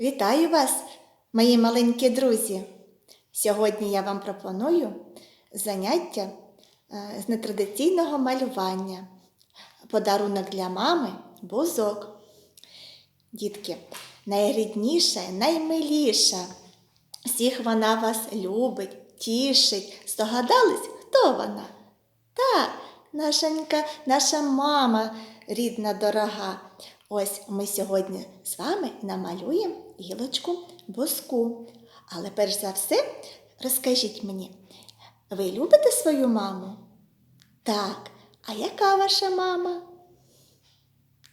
Вітаю вас, мої маленькі друзі! Сьогодні я вам пропоную заняття е, з нетрадиційного малювання. Подарунок для мами бузок. Дітки, найрідніша, наймиліша. Всіх вона вас любить, тішить. Здогадались, хто вона? Так, нашенька, наша мама рідна дорога. Ось ми сьогодні з вами намалюємо гілочку буску. Але перш за все, розкажіть мені, ви любите свою маму? Так, а яка ваша мама?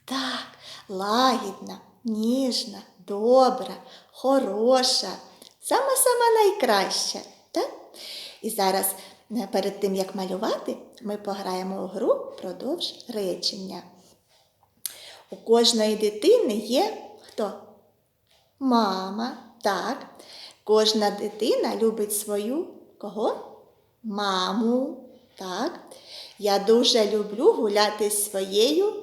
Так, лагідна, ніжна, добра, хороша, сама-сама найкраща. Так? І зараз е, перед тим, як малювати, ми пограємо у гру продовж речення. У кожної дитини є хто? Мама. Так. Кожна дитина любить свою кого? Маму. Так. Я дуже люблю гуляти з своєю.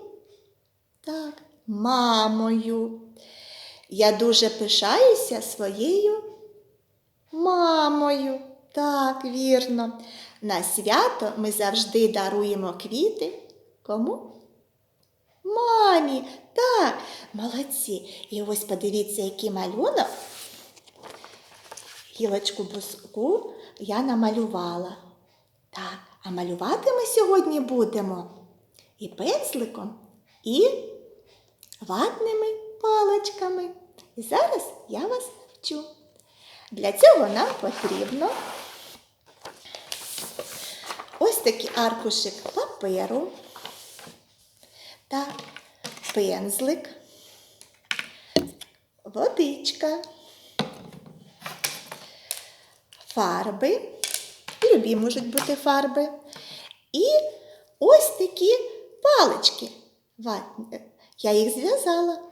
Так, мамою. Я дуже пишаюся своєю мамою. Так, вірно. На свято ми завжди даруємо квіти. Кому? Мамі, так, молодці. І ось подивіться, який малюнок. Гілочку буску я намалювала. Так, а малювати ми сьогодні будемо і пензликом, і ватними паличками. І зараз я вас вчу. Для цього нам потрібно ось такий аркушик паперу та пензлик, водичка, фарби, любі можуть бути фарби, і ось такі палички. Я їх зв'язала.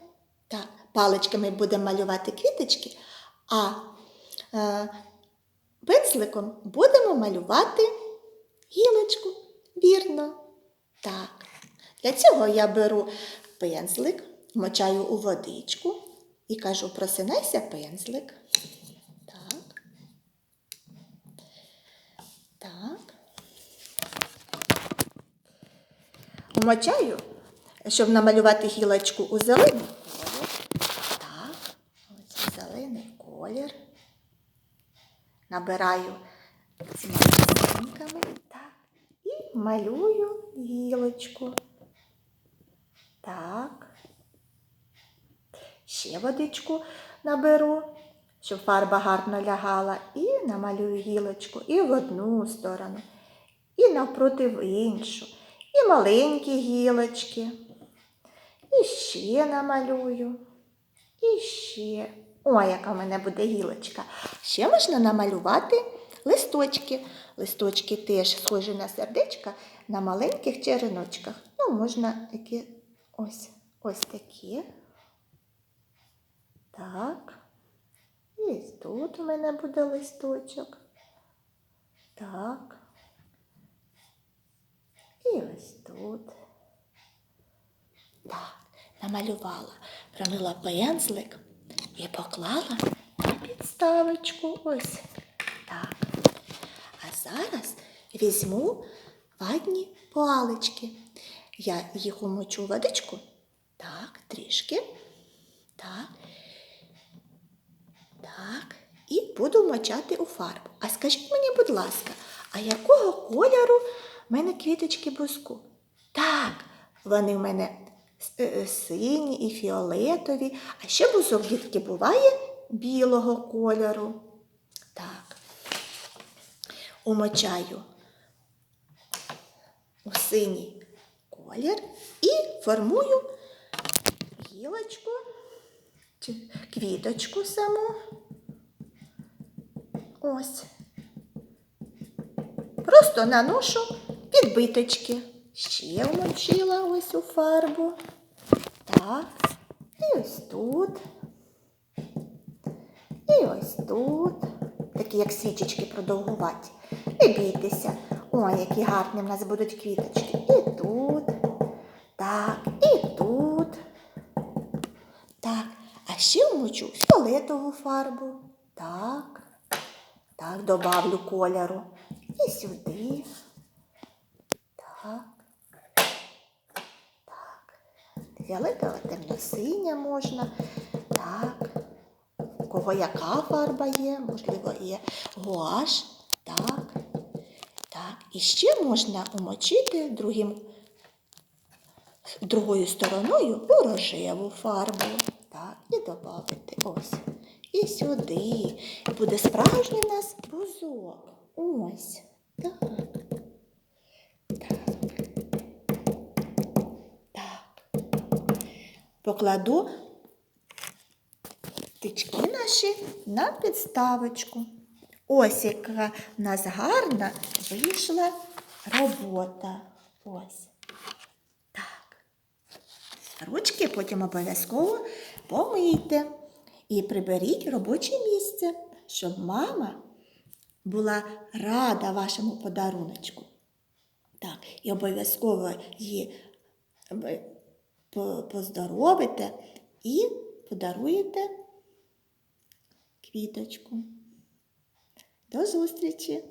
Так, паличками будемо малювати квіточки, а е, пензликом будемо малювати гілочку. Вірно. Так. Для цього я беру пензлик, мочаю у водичку і кажу, просинайся пензлик. Так. Так. Вмочаю, щоб намалювати гілочку у зелений колір. Так, ось зелений колір. Набираю цими. Так. І малюю гілочку. Так. Ще водичку наберу, щоб фарба гарно лягала, і намалюю гілочку і в одну сторону, і навпроти в іншу, і маленькі гілочки. І ще намалюю, і ще. Ой, яка в мене буде гілочка. Ще можна намалювати листочки. Листочки теж схожі на сердечка на маленьких череночках. Ну, можна такі ось ось такі. Так. І тут у мене буде листочок. Так. І ось тут. Так, намалювала, промила пензлик і поклала на підставочку. Ось так. А зараз візьму ватні палички. Я їх умочу водичку. Так, трішки. Так. Так. І буду мочати у фарбу. А скажіть мені, будь ласка, а якого кольору в мене квіточки буску? Так, вони в мене е, сині і фіолетові, а ще бузок, дітки, буває білого кольору. Так. Умочаю у синій колір і формую гілочку чи квіточку саму. Ось. Просто наношу підбиточки. Ще вмочила ось у фарбу. Так. І ось тут. І ось тут. Такі, як свічечки продовгуваті. Не бійтеся. Ой, які гарні в нас будуть квіточки. І тут. Так, і тут. Так. А ще вмочу фіолетову фарбу. Так. Так, добавлю кольору. І сюди. Так. Так. Фіолетова темно-синя можна. Так. У кого яка фарба є? Можливо, є гуаш. Так. Так. І ще можна умочити другим, другою стороною у рожеву фарбу. Так, і додати ось. І сюди. І буде справжній у нас бузок. Ось. Так. Так. Так. Покладу тички наші на підставочку. Ось яка в нас гарна вийшла робота. Ось. Ручки потім обов'язково помийте і приберіть робоче місце, щоб мама була рада вашому подаруночку. Так, і обов'язково її е, поздоровите і подаруєте квіточку. До зустрічі!